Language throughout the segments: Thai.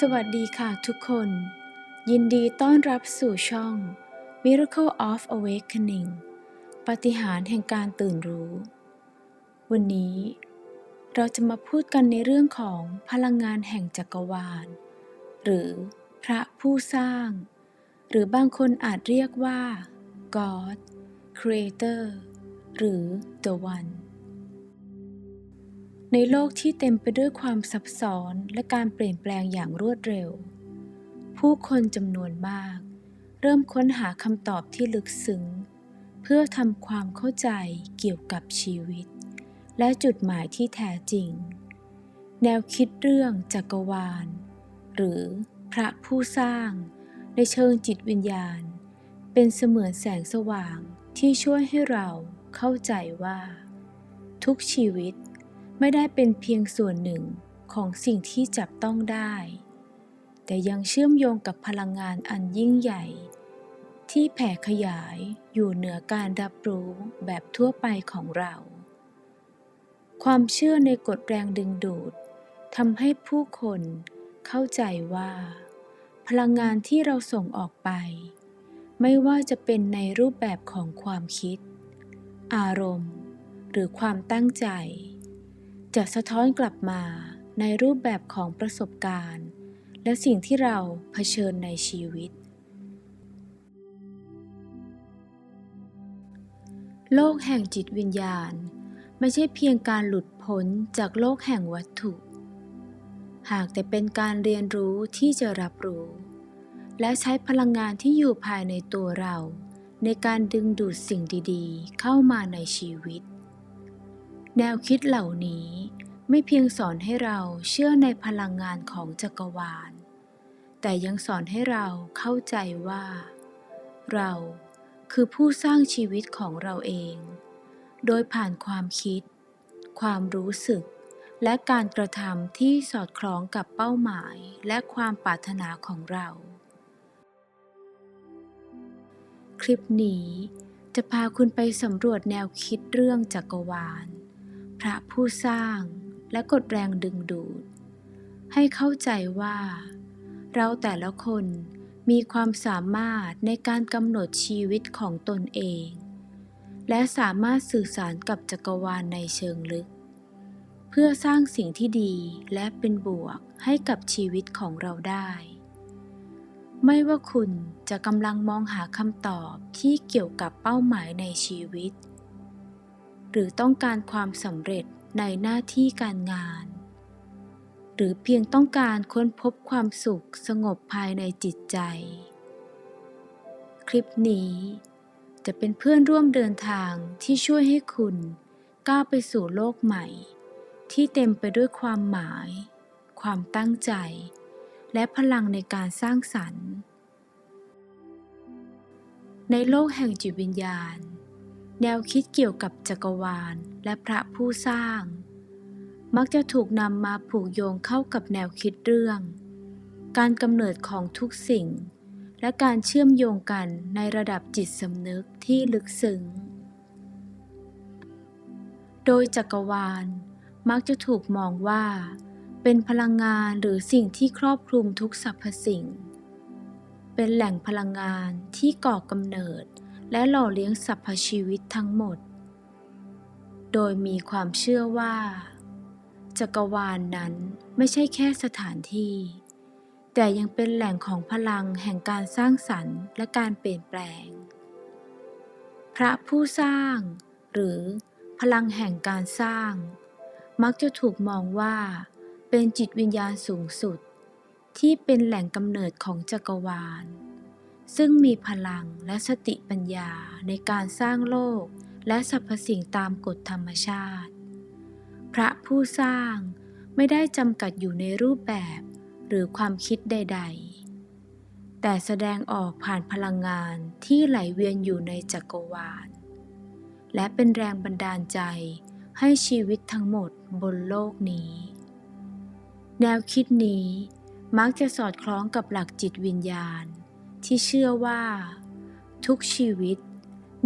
สวัสดีค่ะทุกคน ยินดีต้อนรับสู่ช่อง Miracle of Awakening ปฏิหารแห่งการตื่นรู้ วันนี้ เราจะมาพูดกันในเรื่องของพลังงานแห่งจักรวาล หรือพระผู้สร้าง หรือบางคนอาจเรียกว่า God Creator หรือ The One ในโลกที่เต็มไปด้วยความซับซ้อนและการเปลี่ยนแปลงอย่างรวดเร็ว ผู้คนจำนวนมาก เริ่มค้นหาคำตอบที่ลึกซึ้ง เพื่อทำความเข้าใจเกี่ยวกับชีวิต และจุดหมายที่แท้จริง แนวคิดเรื่องจักรวาล หรือพระผู้สร้าง ในเชิงจิตวิญญาณ เป็นเสมือนแสงสว่างที่ช่วยให้เราเข้าใจว่า ทุกชีวิต ไม่ได้เป็นเพียงส่วนหนึ่งของสิ่งที่จับต้องได้ แต่ยังเชื่อมโยงกับพลังงานอันยิ่งใหญ่ ที่แผ่ขยายอยู่เหนือการรับรู้แบบทั่วไปของเรา ความเชื่อในกฎแรงดึงดูดทำให้ผู้คนเข้าใจว่า พลังงานที่เราส่งออกไป ไม่ว่าจะเป็นในรูปแบบของความคิด อารมณ์ หรือความตั้งใจ จะสะท้อนกลับมาในรูปแบบของประสบการณ์ และสิ่งที่เราเผชิญในชีวิต โลกแห่งจิตวิญญาณ ไม่ใช่เพียงการหลุดพ้นจากโลกแห่งวัตถุ หากแต่เป็นการเรียนรู้ที่จะรับรู้ และใช้พลังงานที่อยู่ภายในตัวเรา ในการดึงดูดสิ่งดีๆ เข้ามาในชีวิต แนวคิดเหล่านี้ไม่เพียงสอนให้เราเชื่อในพลังงานของจักรวาล แต่ยังสอนให้เราเข้าใจว่า เราคือผู้สร้างชีวิตของเราเอง โดยผ่านความคิด ความรู้สึก และการกระทำที่สอดคล้องกับเป้าหมายและความปรารถนาของเรา คลิปนี้จะพาคุณไปสำรวจแนวคิดเรื่องจักรวาล พระผู้สร้างและกฎแรงดึงดูด ให้เข้าใจว่า เราแต่ละคนมีความสามารถในการกำหนดชีวิตของตนเอง และสามารถสื่อสารกับจักรวาลในเชิงลึก เพื่อสร้างสิ่งที่ดีและเป็นบวกให้กับชีวิตของเราได้ ไม่ว่าคุณจะกำลังมองหาคำตอบที่เกี่ยวกับเป้าหมายในชีวิต หรือต้องการความสำเร็จในหน้าที่การงาน หรือเพียงต้องการค้นพบความสุขสงบภายในจิตใจ คลิปนี้จะเป็นเพื่อนร่วมเดินทางที่ช่วยให้คุณก้าวไปสู่โลกใหม่ ที่เต็มไปด้วยความหมาย ความตั้งใจ และพลังในการสร้างสรรค์ ในโลกแห่งจิตวิญญาณ แนวคิดเกี่ยวกับจักรวาลและพระผู้สร้าง มักจะถูกนำมาผูกโยงเข้ากับแนวคิดเรื่อง การกำเนิดของทุกสิ่ง และการเชื่อมโยงกันในระดับจิตสำนึกที่ลึกซึ้ง โดยจักรวาลมักจะถูกมองว่า เป็นพลังงานหรือสิ่งที่ครอบคลุมทุกสรรพสิ่ง เป็นแหล่งพลังงานที่ก่อกำเนิด และหล่อเลี้ยงสรรพชีวิตทั้งหมด โดยมีความเชื่อว่า จักรวาลนนั้นไม่ใช่แค่สถานที่ แต่ยังเป็นแหล่งของพลังแห่งการสร้างสรรค์และการเปลี่ยนแปลง พระผู้สร้าง หรือพลังแห่งการสร้าง มักจะถูกมองว่าเป็นจิตวิญญาณสูงสุด ที่เป็นแหล่งกำเนิดของจักรวาล ซึ่งมีพลังและสติปัญญาในการสร้างโลกและสรรพสิ่งตามกฎธรรมชาติ พระผู้สร้างไม่ได้จำกัดอยู่ในรูปแบบหรือความคิดใด ๆ แต่แสดงออกผ่านพลังงานที่ไหลเวียนอยู่ในจักรวาล และเป็นแรงบันดาลใจให้ชีวิตทั้งหมดบนโลกนี้ แนวคิดนี้มักจะสอดคล้องกับหลักจิตวิญญาณ ที่เชื่อว่า ทุกชีวิต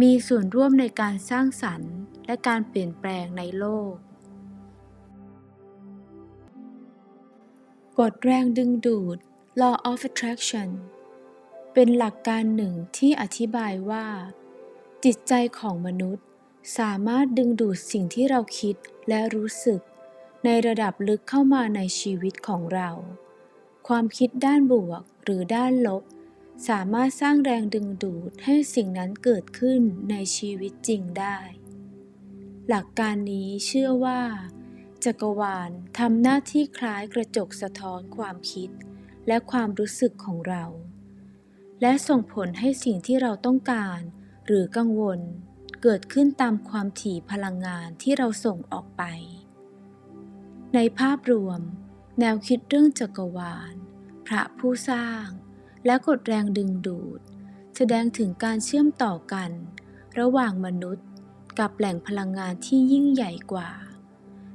มีส่วนร่วมในการสร้างสรรค์ และการเปลี่ยนแปลงในโลก กฎแรงดึงดูด law of attraction เป็นหลักการหนึ่งที่อธิบายว่า จิตใจของมนุษย์สามารถดึงดูดสิ่งที่เราคิดและรู้สึก ในระดับลึกเข้ามาในชีวิตของเรา ความคิดด้านบวกหรือด้านลบ สามารถสร้างแรงดึงดูดให้สิ่งนั้นเกิดขึ้นในชีวิตจริงได้ หลักการนี้เชื่อว่า จักรวาลทำหน้าที่คล้ายกระจกสะท้อนความคิด และความรู้สึกของเรา และส่งผลให้สิ่งที่เราต้องการ หรือกังวล เกิดขึ้นตามความถี่พลังงานที่เราส่งออกไป ในภาพรวม แนวคิดเรื่องจักรวาล พระผู้สร้าง และกฎแรงดึงดูด แสดงถึงการเชื่อมต่อกัน ระหว่างมนุษย์ กับแหล่งพลังงานที่ยิ่งใหญ่กว่า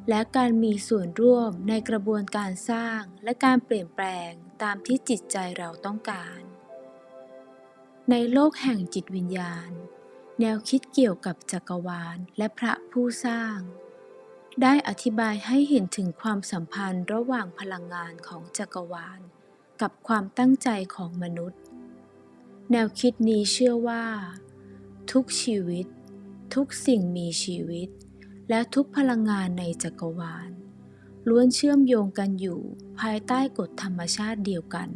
และการมีส่วนร่วมในกระบวนการสร้างและการเปลี่ยนแปลงตามที่จิตใจเราต้องการ ในโลกแห่งจิตวิญญาณ แนวคิดเกี่ยวกับจักรวาลและพระผู้สร้างได้อธิบายให้เห็นถึงความสัมพันธ์ระหว่างพลังงานของจักรวาล กับความตั้งใจของมนุษย์ แนวคิดนี้เชื่อว่า ทุกชีวิต ทุกสิ่งมีชีวิต และทุกพลังงานในจักรวาล ล้วนเชื่อมโยงกันอยู่ภายใต้กฎธรรมชาติเดียวกัน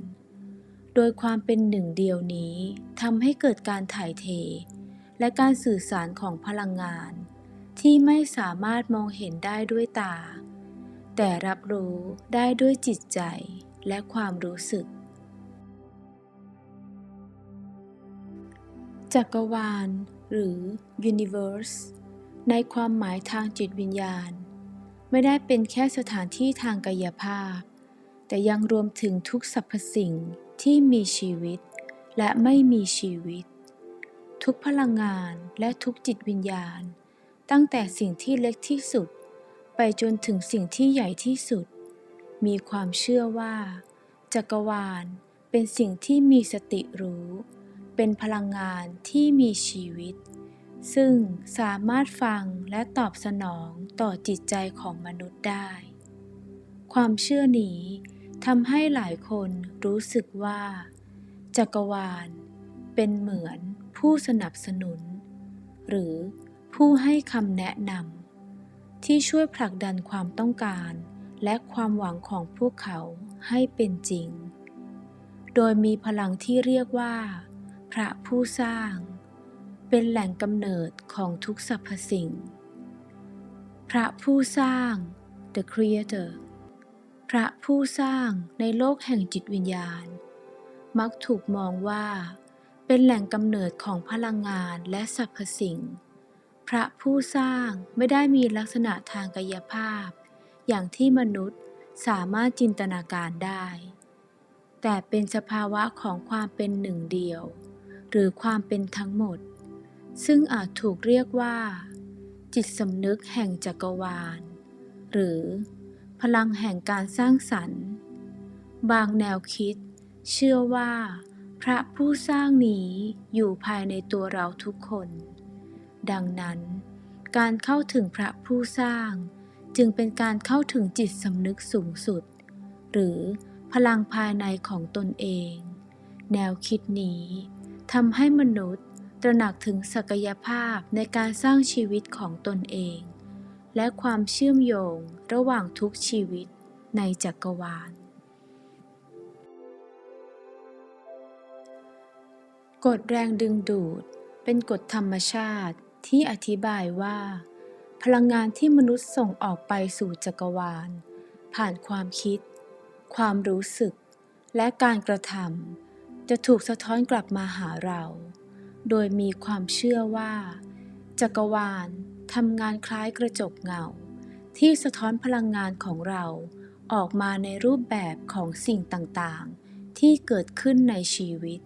โดยความเป็นหนึ่งเดียวนี้ทำให้เกิดการถ่ายเท และการสื่อสารของพลังงาน ที่ไม่สามารถมองเห็นได้ด้วยตา แต่รับรู้ได้ด้วยจิตใจ และความรู้สึก จักรวาล หรือ universe ในความหมายทางจิตวิญญาณ ไม่ได้เป็นแค่สถานที่ทางกายภาพ แต่ยังรวมถึงทุกสรรพสิ่งที่มีชีวิต และไม่มีชีวิต ทุกพลังงานและทุกจิตวิญญาณ ตั้งแต่สิ่งที่เล็กที่สุด ไปจนถึงสิ่งที่ใหญ่ที่สุด มีความเชื่อว่า จักรวาลเป็นสิ่งที่มีสติรู้ เป็นพลังงานที่มีชีวิต ซึ่งสามารถฟังและตอบสนองต่อจิตใจของมนุษย์ได้ ความเชื่อนี้ทำให้หลายคนรู้สึกว่า จักรวาล เป็นเหมือนผู้สนับสนุน หรือผู้ให้คำแนะนำที่ช่วยผลักดันความต้องการ และความหวังของพวกเขาให้เป็นจริง โดยมีพลังที่เรียกว่า พระผู้สร้าง เป็นแหล่งกำเนิดของทุกสรรพสิ่ง พระผู้สร้าง the creator พระผู้สร้างในโลกแห่งจิตวิญญาณ มักถูกมองว่า เป็นแหล่งกำเนิดของพลังงานและสรรพสิ่ง พระผู้สร้างไม่ได้มีลักษณะทางกายภาพ อย่างที่มนุษย์สามารถจินตนาการได้ แต่เป็นสภาวะของความเป็นหนึ่งเดียว หรือความเป็นทั้งหมด ซึ่งอาจถูกเรียกว่า จิตสำนึกแห่งจักรวาล หรือพลังแห่งการสร้างสรรค์ บางแนวคิด เชื่อว่า พระผู้สร้างนี้อยู่ภายในตัวเราทุกคน ดังนั้น การเข้าถึงพระผู้สร้าง จึงเป็นการเข้าถึงจิตสำนึกสูงสุด หรือพลังภายในของตนเอง แนวคิดนี้ทำให้มนุษย์ตระหนักถึงศักยภาพในการสร้างชีวิตของตนเอง และความเชื่อมโยงระหว่างทุกชีวิตในจักรวาล กฎแรงดึงดูดเป็นกฎธรรมชาติที่อธิบายว่า ลังงานที่มนุษย์ส่งออกไปสู่จักรวาล ผ่านความคิด ความรู้สึก และการกระทำจะถูกสะท้อนกลับมาหาเรา โดยมีความเชื่อว่า จักรวาลทำงานคล้ายกระจกเงา ที่สะท้อนพลังงานของเราออกมาในรูปแบบของสิ่งต่างๆ ที่เกิดขึ้นในชีวิต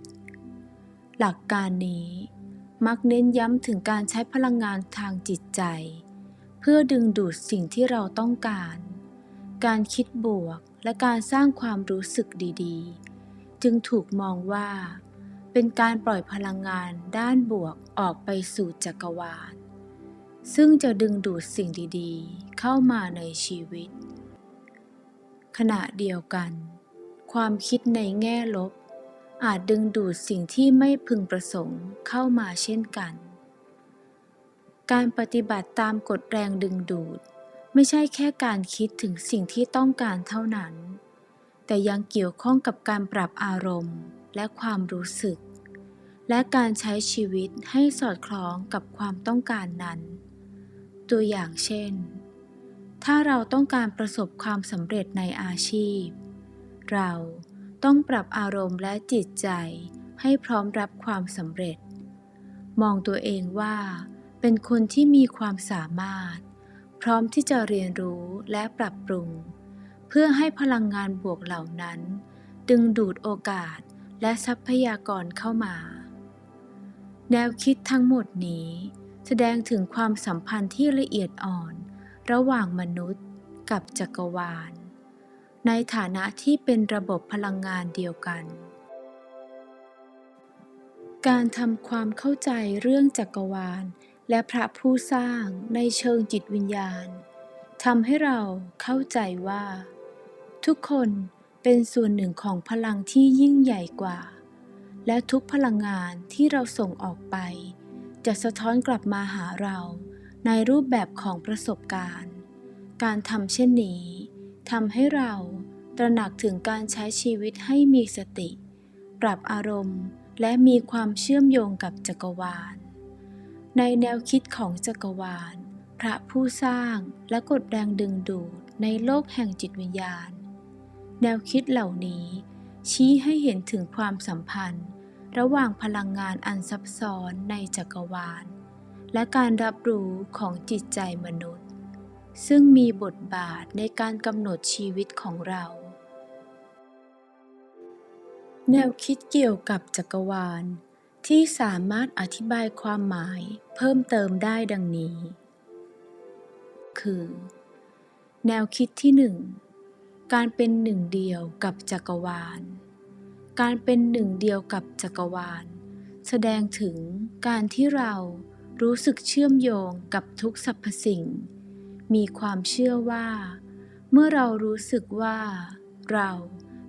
หลักการนี้มักเน้นย้ำถึงการใช้พลังงานทางจิตใจ เพื่อดึงดูดสิ่งที่เราต้องการ การคิดบวกและการสร้างความรู้สึกดีๆ จึงถูกมองว่า เป็นการปล่อยพลังงานด้านบวกออกไปสู่จักรวาล ซึ่งจะดึงดูดสิ่งดีๆ เข้ามาในชีวิต ขณะเดียวกัน ความคิดในแง่ลบ อาจดึงดูดสิ่งที่ไม่พึงประสงค์เข้ามาเช่นกัน การปฏิบัติตามกฎแรงดึงดูด ไม่ใช่แค่การคิดถึงสิ่งที่ต้องการเท่านั้น แต่ยังเกี่ยวข้องกับการปรับอารมณ์และความรู้สึก และการใช้ชีวิตให้สอดคล้องกับความต้องการนั้น ตัวอย่างเช่น ถ้าเราต้องการประสบความสำเร็จในอาชีพ เราต้องปรับอารมณ์และจิตใจให้พร้อมรับความสำเร็จ มองตัวเองว่า เป็นคนที่มีความสามารถ พร้อมที่จะเรียนรู้และปรับปรุง เพื่อให้พลังงานบวกเหล่านั้น ดึงดูดโอกาสและทรัพยากรเข้ามา แนวคิดทั้งหมดนี้ แสดงถึงความสัมพันธ์ที่ละเอียดอ่อน ระหว่างมนุษย์กับจักรวาล ในฐานะที่เป็นระบบพลังงานเดียวกัน การทำความเข้าใจเรื่องจักรวาล และพระผู้สร้างในเชิงจิตวิญญาณทำให้เราเข้าใจว่า ทุกคนเป็นส่วนหนึ่งของพลังที่ยิ่งใหญ่กว่า และทุกพลังงานที่เราส่งออกไป จะสะท้อนกลับมาหาเราในรูปแบบของประสบการณ์ การทำเช่นนี้ทำให้เราตระหนักถึงการใช้ชีวิตให้มีสติ ปรับอารมณ์ และมีความเชื่อมโยงกับจักรวาล ในแนวคิดของจักรวาล พระผู้สร้างและกฎแรงดึงดูดในโลกแห่งจิตวิญญาณ แนวคิดเหล่านี้ ชี้ให้เห็นถึงความสัมพันธ์ ระหว่างพลังงานอันซับซ้อนในจักรวาล และการรับรู้ของจิตใจมนุษย์ ซึ่งมีบทบาทในการกำหนดชีวิตของเรา แนวคิดเกี่ยวกับจักรวาล ที่สามารถอธิบายความหมายเพิ่มเติมได้ดังนี้ คือ แนวคิดที่หนึ่งการเป็นหนึ่งเดียวกับจักรวาล การเป็นหนึ่งเดียวกับจักรวาล แสดงถึงการที่เรารู้สึกเชื่อมโยงกับทุกสรรพสิ่ง มีความเชื่อว่า เมื่อเรารู้สึกว่า เรา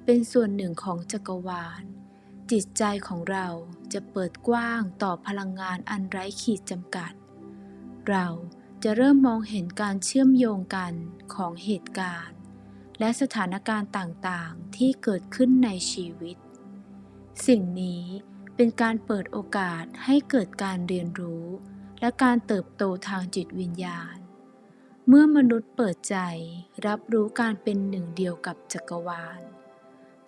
เป็นส่วนหนึ่งของจักรวาล จิตใจของเราจะเปิดกว้างต่อพลังงานอันไร้ขีดจำกัด เราจะเริ่มมองเห็นการเชื่อมโยงกันของเหตุการณ์ และสถานการณ์ต่างๆ ที่เกิดขึ้นในชีวิต สิ่งนี้เป็นการเปิดโอกาสให้เกิดการเรียนรู้ และการเติบโตทางจิตวิญญาณ เมื่อมนุษย์เปิดใจรับรู้การเป็นหนึ่งเดียวกับจักรวาล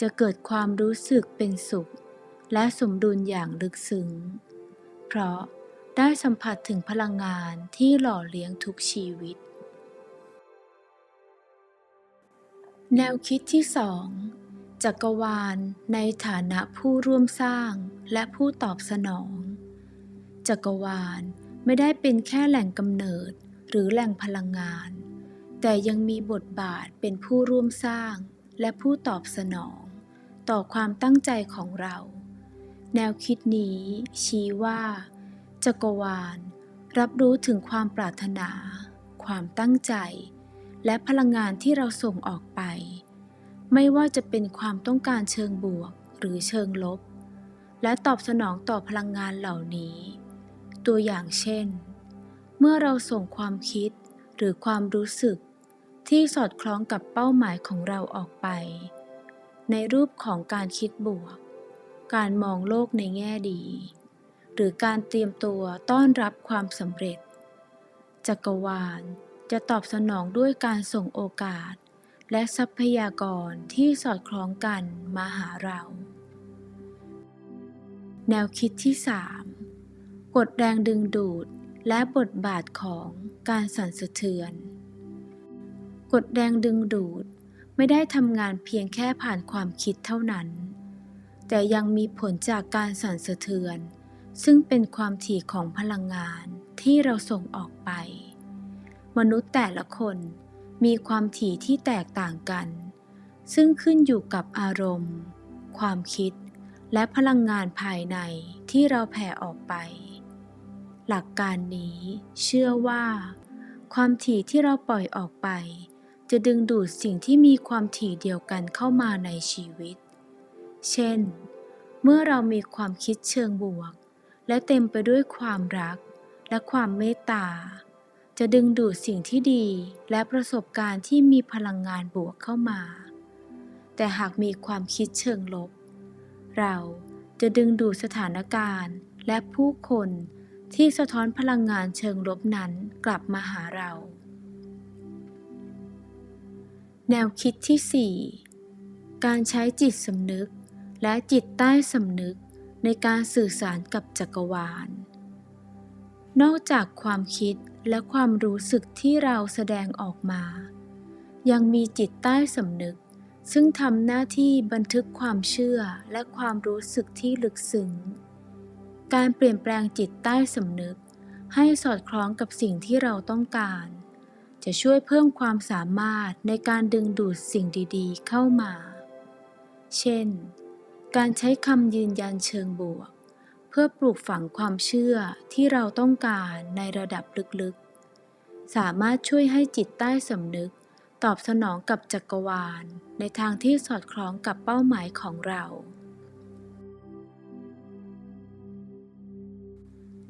จะเกิดความรู้สึกเป็นสุข และสมดุลอย่างลึกซึ้ง เพราะได้สัมผัสถึงพลังงานที่หล่อเลี้ยงทุกชีวิต แนวคิดที่สองจักรวาลในฐานะผู้ร่วมสร้างและผู้ตอบสนอง จักรวาลไม่ได้เป็นแค่แหล่งกำเนิดหรือแหล่งพลังงาน แต่ยังมีบทบาทเป็นผู้ร่วมสร้างและผู้ตอบสนอง ต่อความตั้งใจของเรา แนวคิดนี้ชี้ว่า จักรวาลรับรู้ถึงความปรารถนา ความตั้งใจ และพลังงานที่เราส่งออกไป ไม่ว่าจะเป็นความต้องการเชิงบวกหรือเชิงลบ และตอบสนองต่อพลังงานเหล่านี้ ตัวอย่างเช่น เมื่อเราส่งความคิดหรือความรู้สึกที่สอดคล้องกับเป้าหมายของเราออกไป ในรูปของการคิดบวก การมองโลกในแง่ดี หรือการเตรียมตัวต้อนรับความสำเร็จ จักรวาลจะตอบสนองด้วยการส่งโอกาส และทรัพยากรที่สอดคล้องกันมาหาเรา แนวคิดที่ 3 กฎแรงดึงดูดและบทบาทของการสั่นสะเทือน กฎแรงดึงดูดไม่ได้ทำงานเพียงแค่ผ่านความคิดเท่านั้น แต่ยังมีผลจากการสั่นสะเทือน ซึ่งเป็นความถี่ของพลังงานที่เราส่งออกไป มนุษย์แต่ละคนมีความถี่ที่แตกต่างกัน ซึ่งขึ้นอยู่กับอารมณ์ ความคิด และพลังงานภายในที่เราแผ่ออกไป หลักการนี้เชื่อว่า ความถี่ที่เราปล่อยออกไป จะดึงดูดสิ่งที่มีความถี่เดียวกันเข้ามาในชีวิต เช่น เมื่อเรามีความคิดเชิงบวก และเต็มไปด้วยความรักและความเมตตา จะดึงดูดสิ่งที่ดีและประสบการณ์ที่มีพลังงานบวกเข้ามา แต่หากมีความคิดเชิงลบ เราจะดึงดูดสถานการณ์และผู้คนที่สะท้อนพลังงานเชิงลบนั้นกลับมาหาเรา แนวคิดที่ 4 การใช้จิตสำนึก และจิตใต้สำนึกในการสื่อสารกับจักรวาล นอกจากความคิดและความรู้สึกที่เราแสดงออกมา ยังมีจิตใต้สำนึก ซึ่งทำหน้าที่บันทึกความเชื่อและความรู้สึกที่ลึกซึ้ง การเปลี่ยนแปลงจิตใต้สำนึก ให้สอดคล้องกับสิ่งที่เราต้องการ จะช่วยเพิ่มความสามารถในการดึงดูดสิ่งดีๆ เข้ามา เช่น การใช้คำยืนยันเชิงบวก เพื่อปลูกฝังความเชื่อที่เราต้องการในระดับลึกๆ สามารถช่วยให้จิตใต้สำนึก ตอบสนองกับจักรวาล ในทางที่สอดคล้องกับเป้าหมายของเรา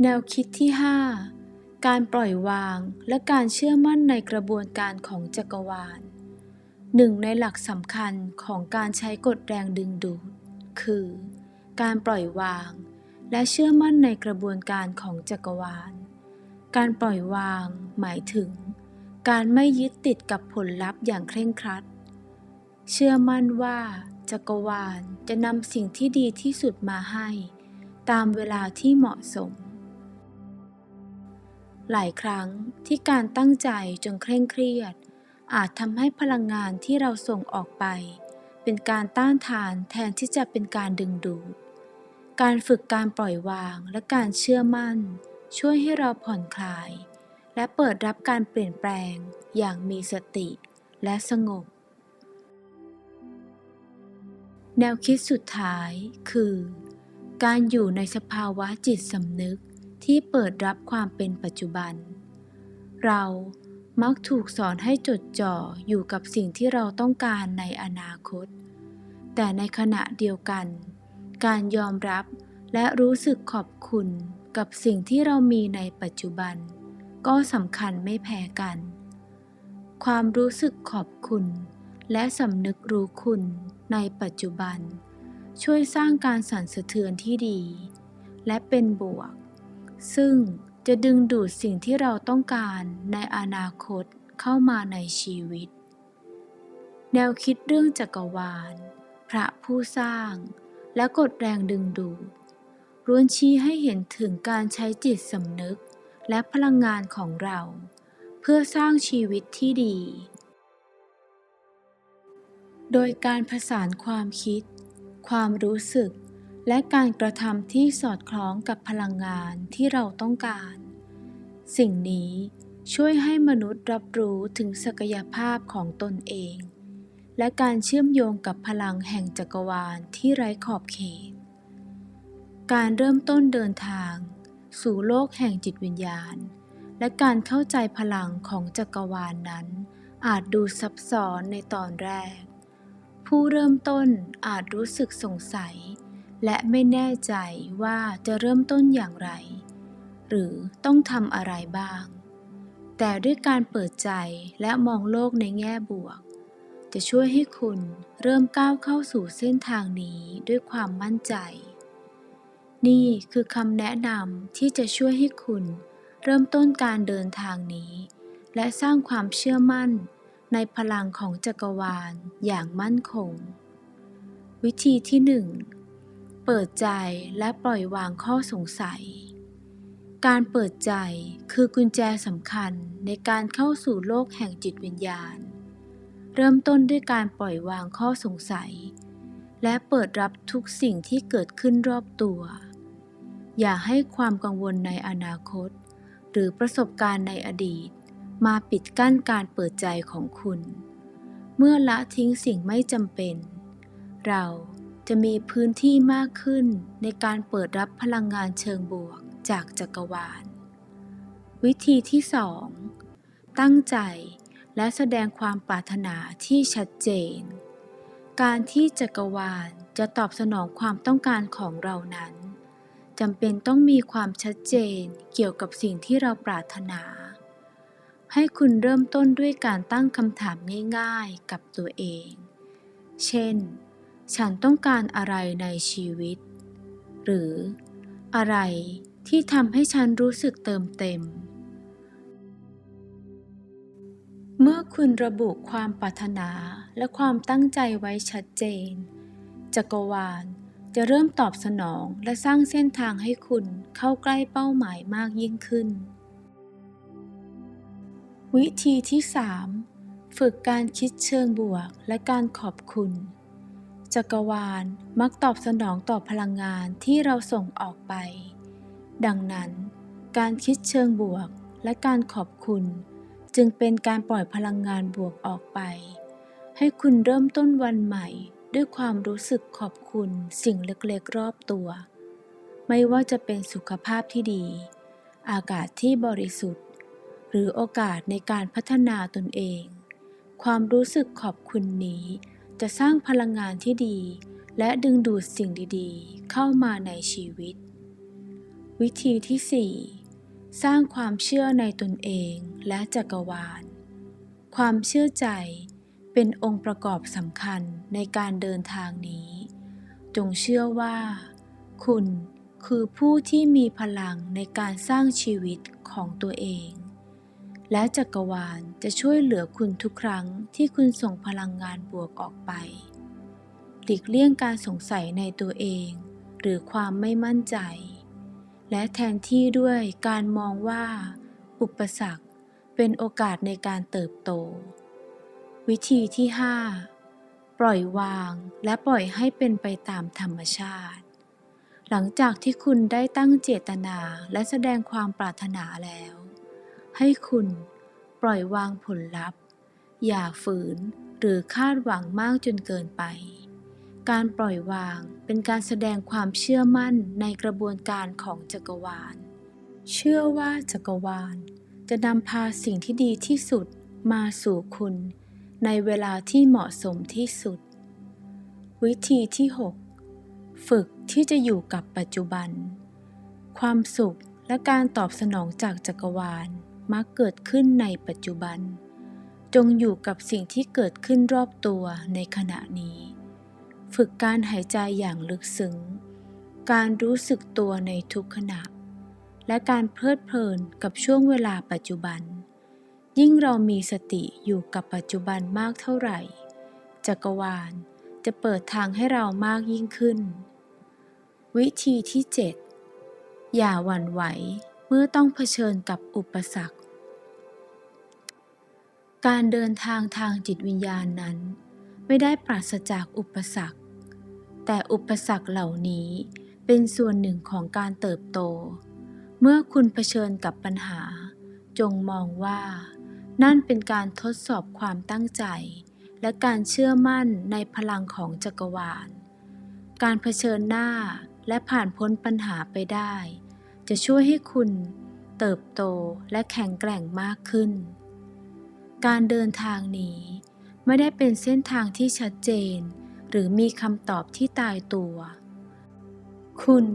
แนวคิดที่ 5 การปล่อยวางและการเชื่อมั่นในกระบวนการของจักรวาลหนึ่งในหลักสำคัญของการใช้กฎแรงดึงดูด คือ การปล่อยวาง และเชื่อมั่นในกระบวนการของจักรวาล การปล่อยวาง หมายถึง การไม่ยึดติดกับผลลัพธ์อย่างเคร่งครัด เชื่อมั่นว่า จักรวาลจะนำสิ่งที่ดีที่สุดมาให้ ตามเวลาที่เหมาะสม หลายครั้งที่การตั้งใจจนเคร่งเครียด อาจทำให้พลังงานที่เราส่งออกไป เป็นการต้านทานแทนที่จะเป็นการดึงดูด การฝึกการปล่อยวางและการเชื่อมั่น ช่วยให้เราผ่อนคลาย และเปิดรับการเปลี่ยนแปลงอย่างมีสติและสงบ แนวคิดสุดท้ายคือ การอยู่ในสภาวะจิตสำนึกที่เปิดรับความเป็นปัจจุบัน เรามักถูกสอนให้จดจ่ออยู่กับสิ่งที่เราต้องการในอนาคต แต่ในขณะเดียวกัน การยอมรับและรู้สึกขอบคุณกับสิ่งที่เรามีในปัจจุบัน ก็สำคัญไม่แพ้กัน ความรู้สึกขอบคุณ และสำนึกรู้คุณในปัจจุบัน ช่วยสร้างการสั่นสะเทือนที่ดี และเป็นบวก ซึ่งจะดึงดูดสิ่งที่เราต้องการในอนาคตเข้ามาในชีวิต แนวคิดเรื่องจักรวาล ระผู้สร้าง และกฎแรงดึงดูดล้วนชี้ให้เห็นถึงการใช้จิตสำนึกและพลังงานของเรา เพื่อสร้างชีวิตที่ดี โดยการผสานความคิด ความรู้สึก และการกระทำที่สอดคล้องกับพลังงานที่เราต้องการ สิ่งนี้ช่วยให้มนุษย์รับรู้ถึงศักยภาพของตนเอง และการเชื่อมโยงกับพลังแห่งจักรวาลที่ไร้ขอบเขต การเริ่มต้นเดินทาง สู่โลกแห่งจิตวิญญาณ และการเข้าใจพลังของจักรวาลนนั้น อาจดูซับซ้อนในตอนแรก ผู้เริ่มต้นอาจรู้สึกสงสัย และไม่แน่ใจว่าจะเริ่มต้นอย่างไร หรือต้องทำอะไรบ้าง แต่ด้วยการเปิดใจและมองโลกในแง่บวก จะช่วยให้คุณเริ่มก้าวเข้าสู่เส้นทางนี้ด้วยความมั่นใจ นี่คือคำแนะนำที่จะช่วยให้คุณเริ่มต้นการเดินทางนี้ และสร้างความเชื่อมั่นในพลังของจักรวาลอย่างมั่นคง วิธีที่หนึ่งเปิดใจและปล่อยวางข้อสงสัย การเปิดใจคือกุญแจสำคัญในการเข้าสู่โลกแห่งจิตวิญญาณ เริ่มต้นด้วยการปล่อยวางข้อสงสัย และเปิดรับทุกสิ่งที่เกิดขึ้นรอบตัว อย่าให้ความกังวลในอนาคต หรือประสบการณ์ในอดีต มาปิดกั้นการเปิดใจของคุณ เมื่อละทิ้งสิ่งไม่จำเป็น เราจะมีพื้นที่มากขึ้นในการเปิดรับพลังงานเชิงบวกจากจักรวาล วิธีที่ 2 ตั้งใจ และแสดงความปรารถนาที่ชัดเจน การที่จักรวาลจะตอบสนองความต้องการของเรานั้นจำเป็นต้องมีความชัดเจนเกี่ยวกับสิ่งที่เราปรารถนา ให้คุณเริ่มต้นด้วยการตั้งคำถามง่ายๆกับตัวเอง เช่น ฉันต้องการอะไรในชีวิต หรือ อะไรที่ทำให้ฉันรู้สึกเติมเต็ม เมื่อคุณระบุความปรารถนาและความตั้งใจไว้ชัดเจน จักรวาลจะเริ่มตอบสนองและสร้างเส้นทางให้คุณเข้าใกล้เป้าหมายมากยิ่งขึ้น วิธีที่ 3 ฝึกการคิดเชิงบวกและการขอบคุณ จักรวาลมักตอบสนองต่อพลังงานที่เราส่งออกไป ดังนั้น การคิดเชิงบวกและการขอบคุณ จึงเป็นการปล่อยพลังงานบวกออกไป ให้คุณเริ่มต้นวันใหม่ ด้วยความรู้สึกขอบคุณสิ่งเล็กๆรอบตัว ไม่ว่าจะเป็นสุขภาพที่ดี อากาศที่บริสุทธิ์ หรือโอกาสในการพัฒนาตนเอง ความรู้สึกขอบคุณนี้ จะสร้างพลังงานที่ดี และดึงดูดสิ่งดีๆ เข้ามาในชีวิต วิธีที่ 4 สร้างความเชื่อในตนเองและจักรวาล ความเชื่อใจเป็นองค์ประกอบสำคัญในการเดินทางนี้ จงเชื่อว่า คุณคือผู้ที่มีพลังในการสร้างชีวิตของตัวเอง และจักรวาลจะช่วยเหลือคุณทุกครั้งที่คุณส่งพลังงานบวกออกไป หลีกเลี่ยงการสงสัยในตัวเอง หรือความไม่มั่นใจ และแทนที่ด้วยการมองว่า อุปสรรคเป็นโอกาสในการเติบโต วิธีที่ 5 ปล่อยวางและปล่อยให้เป็นไปตามธรรมชาติ หลังจากที่คุณได้ตั้งเจตนาและแสดงความปรารถนาแล้ว ให้คุณปล่อยวางผลลัพธ์ อย่าฝืนหรือคาดหวังมากจนเกินไป การปล่อยวางเป็นการแสดงความเชื่อมั่นในกระบวนการของจักรวาล เชื่อว่าจักรวาล จะนำพาสิ่งที่ดีที่สุดมาสู่คุณ ในเวลาที่เหมาะสมที่สุด วิธีที่ 6 ฝึกที่จะอยู่กับปัจจุบัน ความสุขและการตอบสนองจากจักรวาลมักเกิดขึ้นในปัจจุบัน จงอยู่กับสิ่งที่เกิดขึ้นรอบตัวในขณะนี้ ฝึกการหายใจอย่างลึกซึ้ง การรู้สึกตัวในทุกขณะ และการเพลิดเพลินกับช่วงเวลาปัจจุบัน ยิ่งเรามีสติอยู่กับปัจจุบันมากเท่าไหร่ จักรวาลจะเปิดทางให้เรามากยิ่งขึ้น วิธีที่ 7 อย่าหวั่นไหวเมื่อต้องเผชิญกับอุปสรรค การเดินทางทางจิตวิญญาณนั้น ไม่ได้ปราศจากอุปสรรค แต่อุปสรรคเหล่านี้เป็นส่วนหนึ่งของการเติบโต เมื่อคุณเผชิญกับปัญหา จงมองว่า นั่นเป็นการทดสอบความตั้งใจ และการเชื่อมั่นในพลังของจักรวาล การเผชิญหน้าและผ่านพ้นปัญหาไปได้ จะช่วยให้คุณเติบโตและแข็งแกร่งมากขึ้น การเดินทางนี้ไม่ได้เป็นเส้นทางที่ชัดเจน หรือมีคำตอบที่ตายตัว คุณ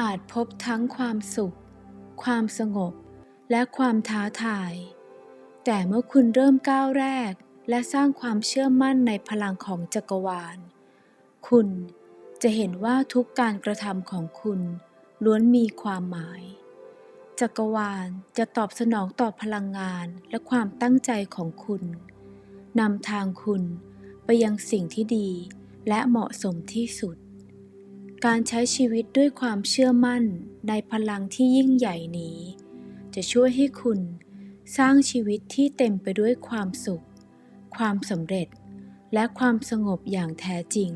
อาจพบทั้งความสุข ความสงบ และความท้าทาย แต่เมื่อคุณเริ่มก้าวแรก และสร้างความเชื่อมั่นในพลังของจักรวาล คุณจะเห็นว่าทุกการกระทำของคุณล้วนมีความหมาย จักรวาลจะตอบสนองต่อพลังงานและความตั้งใจของคุณนำทางคุณไปยังสิ่งที่ดี และเหมาะสมที่สุด การใช้ชีวิตด้วยความเชื่อมั่นในพลังที่ยิ่งใหญ่นี้ จะช่วยให้คุณสร้างชีวิตที่เต็มไปด้วยความสุข ความสำเร็จ และความสงบอย่างแท้จริง